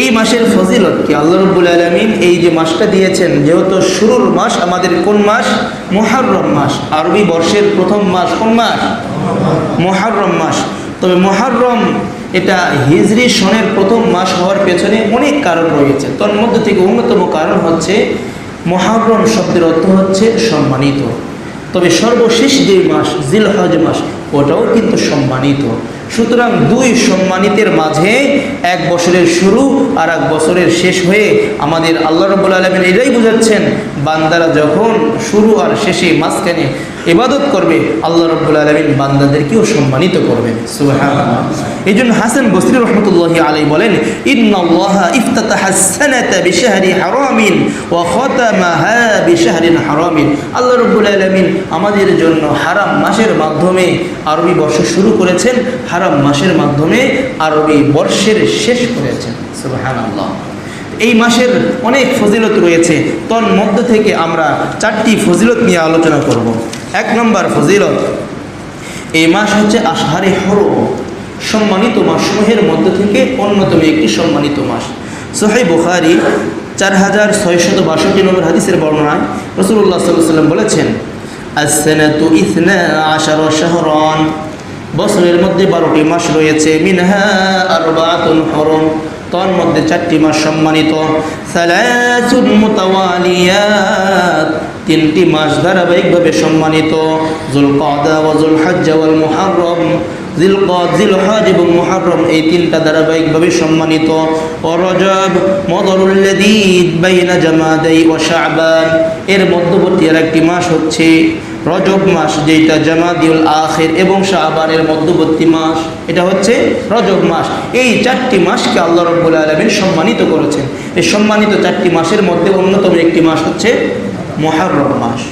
এই মাসের ফজিলত কি? আল্লাহ রব্বুল আলমিন এই যে মাসটা দিয়েছেন, যেহেতু শুরুর মাস, আমাদের কোন মাস? মহারম মাস। আরবি বর্ষের প্রথম মাস কোন মাস? মহারম মাস। তবে মহারম এটা হিজরি সনের প্রথম মাস হওয়ার পেছনে অনেক কারণ রয়েছে। তোর মধ্যে থেকে অন্যতম কারণ হচ্ছে মহারম শব্দের অর্থ হচ্ছে সম্মানিত। তবে সর্বশেষ যে মাস, জিলহজ মাস, ওটাও কিন্তু সম্মানিত। সুতরাং দুই সম্মানিতের মাঝে এক বছরের শুরু আর এক বছরের শেষ হয়ে আমাদের আল্লাহ রবুল আলমিন এটাই বুঝাচ্ছেন, বান্দারা যখন শুরু আর শেষে মাঝখানে ইবাদত করবে, আল্লাহ রব্বুল আলমিন বান্দাদেরকেও সম্মানিত করবেন এই জন্য হাসান বসরি রহমতুল্লাহ আলাই বলেন আল্লাহ রব্বুল আলামিন আমাদের জন্য হারাম মাসের মাধ্যমে আরবি বর্ষ শুরু করেছেন, হারাম মাসের মাধ্যমে আরবি বর্ষের শেষ করেছেন। সুবহানাল্লাহ। এই মাসের অনেক ফজিলত রয়েছে তন মধ্য থেকে আমরা চারটি ফজিলত নিয়ে আলোচনা করব। এক নম্বর ফজিলত। এই মাস হচ্ছে আষাঢ়ে হরো সম্মানিত মাসসমূহের মধ্য থেকে অন্যতম একটি সম্মানিত মাস। সোহাই বুখারি চার হাজার ছয়শত বাষট্টি নম্বর হাদিসের বর্ণনায় রসুল্লাহ সাল্লাহ সাল্লাম বলেছেন আশার বছরের মধ্যে বারোটি মাস রয়েছে, মিনহা আর তর মধ্যে চারটি মাস সম্মানিত সালাসুন মুতাওয়ালিয়াত। তিনটি মাস ধারাবাহিকভাবে সম্মানিত জুল কাদা ওয়া জুল হজ্জা ওয়াল মুহাররম। জিল জিল হজ এবং মুহাররম এই তিনটা ধারাবাহিকভাবে সম্মানিত। ও রজব মদরুল্লাদিদ এর মধ্যবর্তী আর একটি মাস হচ্ছে রজব মাস যেটা জামাদিউল আখের এবং শাহবানের মধ্যবর্তী মাস। এটা হচ্ছে রজব মাস। এই চারটি মাসকে আল্লাহ রব্বুল আলমিন সম্মানিত করেছেন। এই সম্মানিত চারটি মাসের মধ্যে অন্যতম একটি মাস হচ্ছে মহারম মাস।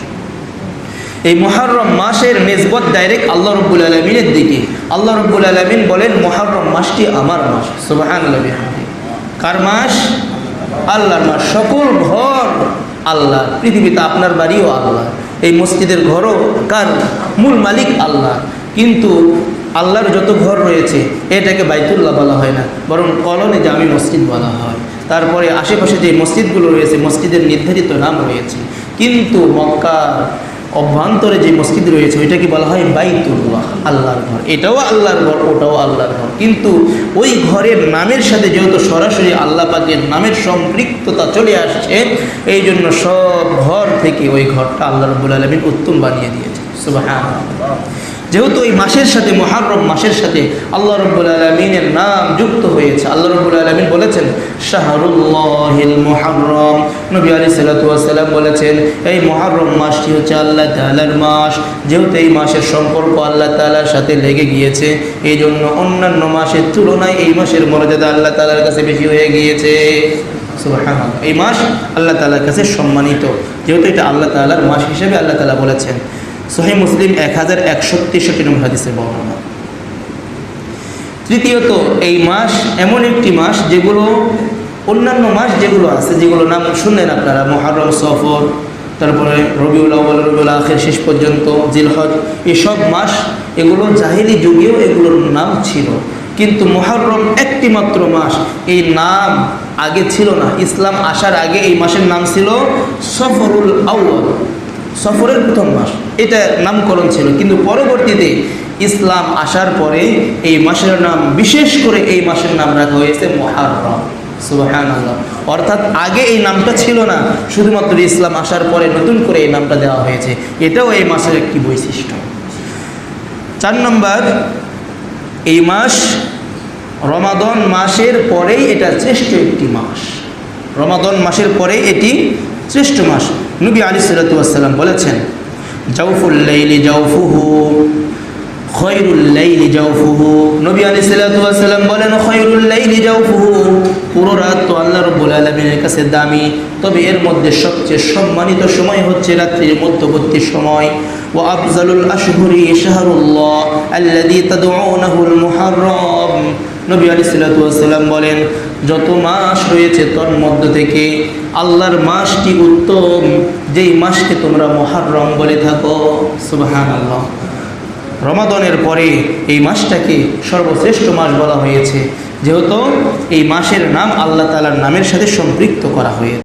এই মহারম মাসের নিসবত ডাইরেক্ট আল্লাহ রব্বুল আলমিনের দিকে। আল্লাহ রব্বুল আলমিন বলেন মহারম মাসটি আমার মাস। সুবাহান কার মাস? আল্লাহর মাস। সকল ঘর আল্লাহ পৃথিবীতে আপনার বাড়িও আল্লাহ এই মসজিদের ঘরও কার? মূল মালিক আল্লাহ কিন্তু আল্লাহর যত ঘর রয়েছে, এটাকে বাইতুল্লাহ বলা হয় না, বরং কলনে জামি মসজিদ বলা হয়। তারপরে আশেপাশে যে মসজিদগুলো রয়েছে, মসজিদের নির্ধারিত নাম রয়েছে। কিন্তু মক্কার অভ্যন্তরে যে মসজিদ রয়েছে, ওইটাকে বলা হয় বাইতুল্লাহ, আল্লাহর ঘর। এটাও আল্লাহর ঘর, ওটাও আল্লাহর ঘর। কিন্তু ওই ঘরের নামের সাথে যেহেতু সরাসরি আল্লাহ পাকের নামের সম্পৃক্ততা চলে আসছে এই জন্য সব ঘর থেকে ওই ঘরটা আল্লাহ রবুল আলমিন উত্তম বানিয়ে দিয়েছে যেহেতু এই মাসের সাথে মহারম মাসের সাথে আল্লাহ রব্বুল আলমিনের নাম যুক্ত হয়েছে। আল্লাহ রব্বুল আলমিন বলেছেন, শাহরুল্লাহিল মহারম নবী আলী সাল্লাম বলেছেন, এই মহারম মাসটি হচ্ছে আল্লাহ তালার মাস। যেহেতু এই মাসের সম্পর্ক আল্লাহ তালার সাথে লেগে গিয়েছে এই জন্য অন্যান্য মাসের তুলনায় এই মাসের মর্যাদা আল্লাহ তালার কাছে বেশি হয়ে গিয়েছে। এই মাস আল্লাহ তালার কাছে সম্মানিত। যেহেতু এটা আল্লাহ তালার মাস হিসেবে আল্লাহ তালা বলেছেন। সহি মুসলিম এক হাজার একশো তেষট্টি নম্বর হাদিসের বর্ণনা। তৃতীয়ত, এই মাস এমন একটি মাস যেগুলো, অন্যান্য মাস যেগুলো আছে যেগুলো নাম শুনলেন আপনারা মহারম সফর, তারপরে রবিউল আউ্বাল রবিউল আখের, শেষ পর্যন্ত জিলহজ, এসব মাস এগুলো জাহিলি যুগেও এগুলোর নাম ছিল। কিন্তু মহারম একটি মাত্র মাস, এই নাম আগে ছিল না। ইসলাম আসার আগে এই মাসের নাম ছিল সফরুল আউ্বাল সফরের প্রথম মাস। এটা নামকরণ ছিল। কিন্তু পরবর্তীতে ইসলাম আসার পরে এই মাসের নাম, বিশেষ করে এই মাসের নাম রাখা হয়েছে মহারম অর্থাৎ আগে এই নামটা ছিল না, শুধুমাত্র ইসলাম আসার পরে নতুন করে এই নামটা দেওয়া হয়েছে। এটাও এই মাসের একটি বৈশিষ্ট্য। চার নম্বর, এই মাস রমাদন মাসের পরেই এটা শ্রেষ্ঠ একটি মাস। রমাদন মাসের পরে এটি শ্রেষ্ঠ মাস। নবী আলী সাল্লাম বলেছেন জাউফুল্লাইলি জাউফুহু খয়রুল্লাইলি জাউফুহু নবী আলী সাল্লাম বলেন খয়রুল্লাইলি জাউফুহু পুরো রাত তো আল্লাহ রব্বুল আলমিনের কাছে দামি। তবে এর মধ্যে সবচেয়ে সম্মানিত সময় হচ্ছে রাত্রির মধ্যবর্তী সময়। ও আফজালুল আশহুরি শাহরুল্লাহ আল্লাদি তাদউনাহুল মুহাররম। নবী আলী সাল্লাম বলেন যত মাস রয়েছে তোর মধ্য থেকে আল্লাহর মাসটি উত্তম। যেই মাসকে তোমরা মহারম বলে থাকো সুবাহান আল্লাহ রমাদনের পরে এই মাসটাকে সর্বশ্রেষ্ঠ মাস বলা হয়েছে। যেহেতু এই মাসের নাম আল্লাহ তালার নামের সাথে সম্পৃক্ত করা হয়েছে।